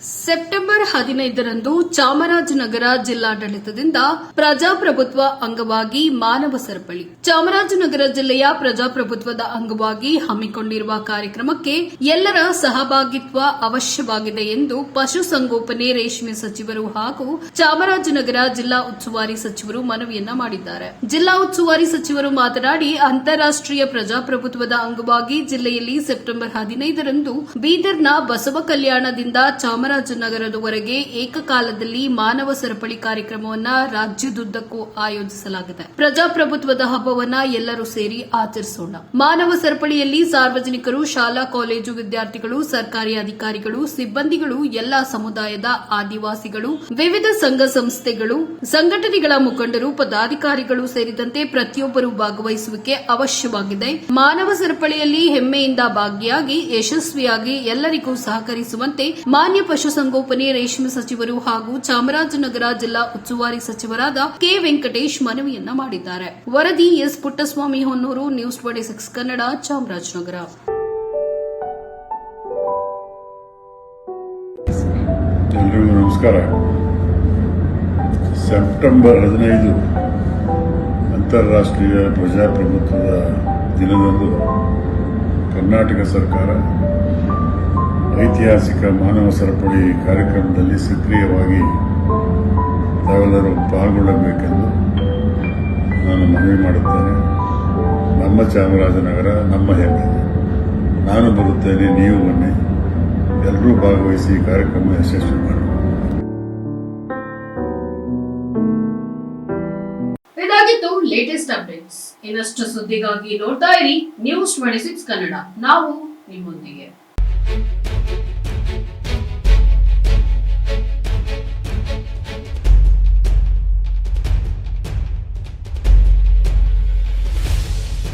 September ಹದಿನೈದರಂದು ಚಾಮರಾಜನಗರ ಜಿಲ್ಲಾಡಳಿತದಿಂದ ಪ್ರಜಾಪ್ರಭುತ್ವ ಅಂಗವಾಗಿ ಮಾನವ ಸರಪಳಿ. ಚಾಮರಾಜನಗರ ಜಿಲ್ಲೆಯ ಪ್ರಜಾಪ್ರಭುತ್ವದ ಅಂಗವಾಗಿ ಹಮ್ಮಿಕೊಂಡಿರುವ ಕಾರ್ಯಕ್ರಮಕ್ಕೆ ಎಲ್ಲರ ಸಹಭಾಗಿತ್ವ ಅವಶ್ಯವಾಗಿದೆ ಎಂದು ಪಶುಸಂಗೋಪನೆ ರೇಷ್ಮೆ ಸಚಿವರು ಹಾಗೂ ಚಾಮರಾಜನಗರ ಜಿಲ್ಲಾ ಉಸ್ತುವಾರಿ ಸಚಿವರು ಮನವಿಯನ್ನ ಮಾಡಿದ್ದಾರೆ. ಜಿಲ್ಲಾ ಉಸ್ತುವಾರಿ ಸಚಿವರು ಮಾತನಾಡಿ ಅಂತಾರಾಷ್ಟೀಯ ಪ್ರಜಾಪ್ರಭುತ್ವದ ಅಂಗವಾಗಿ ಜಿಲ್ಲೆಯಲ್ಲಿ ಸೆಪ್ಟೆಂಬರ್ ಹದಿನೈದರಂದು ಬೀದರ್ನ ಬಸವ ಕಲ್ಯಾಣದಿಂದ ಚಾಮರಾಜನಗರದವರೆಗೆ ಏಕಕಾಲದಲ್ಲಿ ಮಾನವ ಸರಪಳಿ ಕಾರ್ಯಕ್ರಮವನ್ನ ರಾಜ್ಯದುದ್ದಕ್ಕೂ ಆಯೋಜಿಸಲಾಗಿದೆ. ಪ್ರಜಾಪ್ರಭುತ್ವದ ಹಬ್ಬವನ್ನ ಎಲ್ಲರೂ ಸೇರಿ ಆಚರಿಸೋಣ. ಮಾನವ ಸರಪಳಿಯಲ್ಲಿ ಸಾರ್ವಜನಿಕರು, ಶಾಲಾ, ಕಾಲೇಜು ವಿದ್ಯಾರ್ಥಿಗಳು, ಸರ್ಕಾರಿ ಅಧಿಕಾರಿಗಳು, ಸಿಬ್ಬಂದಿಗಳು, ಎಲ್ಲಾ ಸಮುದಾಯದ ಆದಿವಾಸಿಗಳು, ವಿವಿಧ ಸಂಘ ಸಂಸ್ಥೆಗಳು, ಸಂಘಟನೆಗಳ ಮುಖಂಡರು, ಪದಾಧಿಕಾರಿಗಳು ಸೇರಿದಂತೆ ಪ್ರತಿಯೊಬ್ಬರು ಭಾಗವಹಿಸುವಿಕೆ ಅವಶ್ಯವಾಗಿದೆ. ಮಾನವ ಸರಪಳಿಯಲ್ಲಿ ಹೆಮ್ಮೆಯಿಂದ ಭಾಗಿಯಾಗಿ, ಯಶಸ್ವಿಯಾಗಿ ಎಲ್ಲರಿಗೂ ಸಹಕರಿಸುವಂತೆ ಮಾನ್ಯ ಪಶುಸಂಗೋಪನೆ ರೇಷ್ಮೆ ಸಚಿವರು ಹಾಗೂ ಚಾಮರಾಜನಗರ ಜಿಲ್ಲಾ ಉಸ್ತುವಾರಿ ಸಚಿವರಾದ ಕೆ ವೆಂಕಟೇಶ್ ಮನವಿಯನ್ನ ಮಾಡಿದ್ದಾರೆ. ವರದಿ S Puttaswamy Honnur, news twenty six Kannada, Chamarajanagar. ನಮಸ್ಕಾರ. ಸೆಪ್ಟೆಂಬರ್ ಹದಿನೈದು ಅಂತಾರಾಷ್ಟ್ರೀಯ ಪ್ರಜಾಪ್ರಭುತ್ವದ ದಿನದಂದು ಕರ್ನಾಟಕ ಸರ್ಕಾರ ಐತಿಹಾಸಿಕ ಮಾನವ ಸರಪಳಿ ಕಾರ್ಯಕ್ರಮದಲ್ಲಿ ಸಕ್ರಿಯವಾಗಿ ತಾವೆಲ್ಲರೂ ಪಾಲ್ಗೊಳ್ಳಬೇಕೆಂದು ನಾನು ಮನವಿ ಮಾಡುತ್ತೇನೆ. ನಮ್ಮ ಚಾಮರಾಜನಗರ, ನಮ್ಮ ಹೆಮ್ಮೆ ನಾನು ಬರುತ್ತೇನೆ, ನೀವು ಬನ್ನಿ. ಎಲ್ಲರೂ ಭಾಗವಹಿಸಿ ಈ ಕಾರ್ಯಕ್ರಮ ಯಶಸ್ವಿ ಮಾಡಿ ಇದಾಗಿತ್ತು ಲೇಟೆಸ್ಟ್ ಅಪ್ಡೇಟ್ಸ್ ಇನ್ನಷ್ಟು ಸುದ್ದಿಗಾಗಿ ನೋಡ್ತಾ ಇರಿ ನ್ಯೂಸ್ ಟ್ವೆಂಟಿ ಸಿಕ್ಸ್ ಕನ್ನಡ ನಾವು ನಿಮ್ಮೊಂದಿಗೆ.